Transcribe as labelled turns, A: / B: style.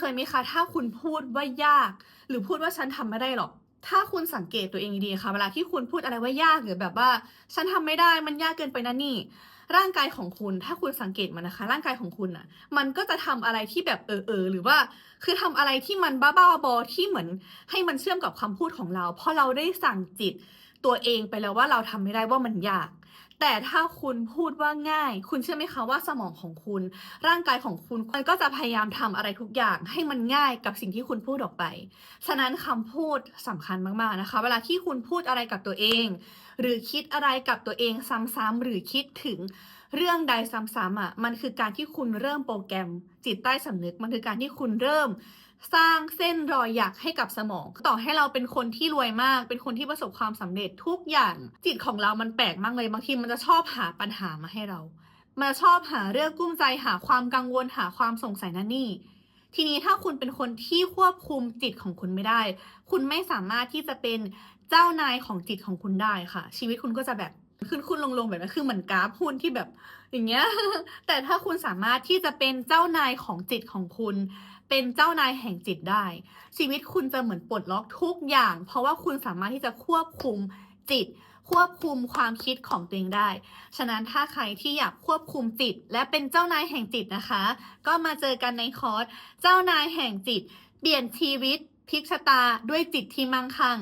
A: เคยไหมคะ ถ้าคุณพูดว่ายาก หรือพูดว่าฉันทำไม่ได้หรอก ถ้าคุณสังเกตตัวเองดีๆค่ะเวลาที่คุณพูดอะไรว่ายากหรือแบบว่า ฉันทำไม่ได้มันยากเกินไปนะนี่ ร่างกายของคุณ ถ้าคุณสังเกตมันนะคะ ร่างกายของคุณอะ มันก็จะทำอะไรที่แบบเออเออหรือว่า คือทำอะไรที่มันบ้าๆบอที่เหมือน ให้มันเชื่อมกับคำพูดของเรา เพราะเราได้สั่งจิตตัวเองไปแล้วว่าเราทำไม่ได้ว่ามันยาก แต่ถ้าคุณพูดว่าง่าย คุณเชื่อไหมคะว่าสมองของคุณ ร่างกายของคุณมันก็จะพยายามทำอะไรทุกอย่าง ให้มันง่ายกับสิ่งที่คุณพูดออกไป ฉะนั้นคำพูดสำคัญมากๆนะคะ เวลาที่คุณพูดอะไรกับตัวเอง หรือคิดอะไรกับตัวเองซ้ำๆหรือคิดถึงเรื่องใดซ้ำๆอะมันคือการที่คุณเริ่มโปรแกรม จิตใต้สำนึกมันคือการที่คุณเริ่มสร้างเส้นรอยหยักให้กับสมอง ต่อให้เราเป็นคนที่รวยมาก เป็นคนที่ประสบความสำเร็จทุกอย่าง จิตของเรามันแปลกมากเลย บางทีมันจะชอบหาปัญหามาให้เรา มาชอบหาเรื่องกุ้มใจหาความกังวลหาความสงสัยนั่นนี่ ทีนี้ถ้าคุณเป็นคนที่ควบคุมจิตของคุณไม่ได้ คุณไม่สามารถที่จะเป็นเจ้านายของจิตของคุณได้ค่ะ ชีวิตคุณก็จะแบบขึ้นขึ้นลงลงแบบนั้นคือเหมือนกราฟหุ้นที่แบบอย่างเงี้ย แต่ถ้าคุณสามารถที่จะเป็นเจ้านายของจิตของคุณ เป็นเจ้านายแห่งจิตได้ ชีวิตคุณจะเหมือนปลดล็อกทุกอย่าง เพราะว่าคุณสามารถที่จะควบคุม จิต ควบคุมความคิดของตัวเองได้ ฉะนั้นถ้าใครที่อยากควบคุมจิต และเป็นเจ้านายแห่งจิตนะคะ ก็มาเจอกันในคอร์สเจ้านายแห่งจิต เปลี่ยนชีวิตพลิกชะตาด้วยจิตที่มั่งคั่ง